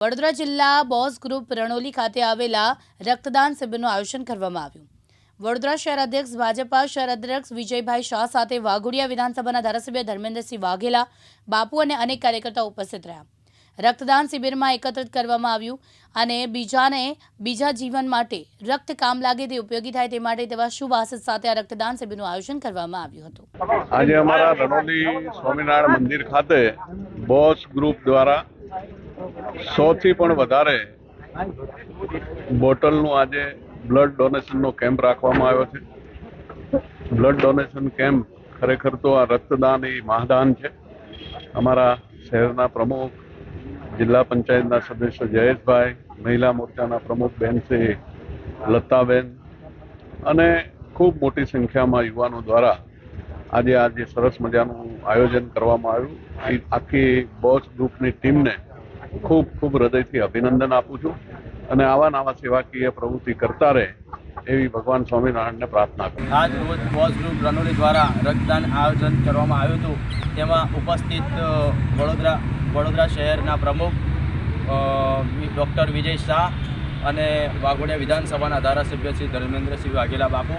વડોદરા જિલ્લા boss group Ranoli ખાતે આવેલા રક્તદાન શિબિરનું આયોજન કરવામાં આવ્યું. વડોદરા શહેર અધ્યક્ષ, ભાજપા શહેર અધ્યક્ષ વિજયભાઈ શાહ સાથે વાઘોડિયા વિધાનસભાના ધારાસભ્ય ધર્મેન્દ્રસિંહ વાઘેલા, બાપુ અને અનેક કાર્યકર્તાઓ ઉપસ્થિત રહ્યા. રક્તદાન શિબિરમાં એકત્રિત કરવામાં આવ્યું અને બીજાને બીજા જીવન માટે રક્ત કામ લાગે તે ઉપયોગી થાય તે માટે તેવા શુભ આશિષ સાથે આ રક્તદાન શિબિરનું આયોજન કરવામાં આવ્યું હતું. આજે અમારા રણોલી સ્વામિનારાયણ મંદિર ખાતે બોસ ગ્રુપ દ્વારા સોથી પણ વધારે બોટલનું આજે બ્લડ ડોનેશનનો કેમ્પ રાખવામાં આવ્યો છે. બ્લડ ડોનેશન કેમ્પ ખરેખર તો આ રક્તદાન એ મહાદાન છે. અમારા શહેરના પ્રમુખ, જિલ્લા પંચાયતના સદસ્ય જયેશભાઈ, મહિલા મોરચાના પ્રમુખ બેન શ્રી લતાબેન અને ખૂબ મોટી સંખ્યામાં યુવાનો દ્વારા આજે આજે સરસ મજાનું આયોજન કરવામાં આવ્યું એ આખી બોસ ગ્રુપની ટીમને ખૂબ ખૂબ હૃદયથી અભિનંદન આપું છું અને આવા નવા સેવાકીય પ્રવૃત્તિ કરતા રહે એવી ભગવાન સ્વામિનારાયણને પ્રાર્થના કરું આજ રોજ બોસ ગ્રુપ રનોલી દ્વારા રક્તદાન આયોજન કરવામાં આવ્યું હતું. તેમાં ઉપસ્થિત વડોદરા વડોદરા શહેરના પ્રમુખ ડૉક્ટર વિજય શાહ અને વાઘોડિયા વિધાનસભાના ધારાસભ્ય શ્રી ધર્મેન્દ્રસિંહ વાઘેલા બાપુ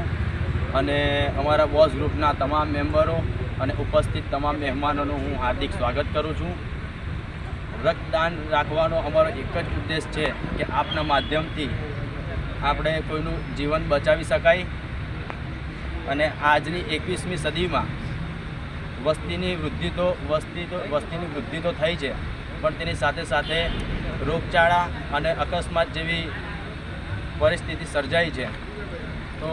અને અમારા બોસ ગ્રુપના તમામ મેમ્બરો અને ઉપસ્થિત તમામ મહેમાનોનું હું હાર્દિક સ્વાગત કરું છું. રક્તદાન રાખવાનો અમારો એક જ ઉદ્દેશ છે કે આપના માધ્યમથી આપણે કોઈનું જીવન બચાવી શકાય. અને આજની એકવીસમી સદીમાં વસ્તીની વૃદ્ધિ તો વસ્તી તો વસ્તીની વૃદ્ધિ તો થઈ છે, પણ તેની સાથે સાથે રોગચાળા અને અકસ્માત જેવી પરિસ્થિતિ સર્જાઈ છે. તો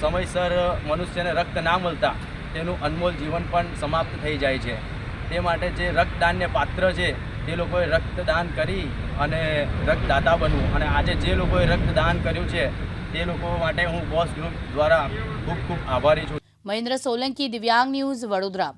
સમયસર મનુષ્યને રક્ત ના મળતા તેનું અનમોલ જીવન પણ સમાપ્ત થઈ જાય છે. તે માટે જે રક્તદાનને પાત્ર છે, તે લોકોએ રક્તદાન કરી અને રક્તદાતા બનવું. અને આજે જે લોકોએ રક્તદાન કર્યું છે, તે લોકો માટે હું બોસ ગ્રુપ દ્વારા ખૂબ ખૂબ આભારી છું. મહેન્દ્ર સોલંકી દિવ્યાંગ ન્યૂઝ વડોદરા.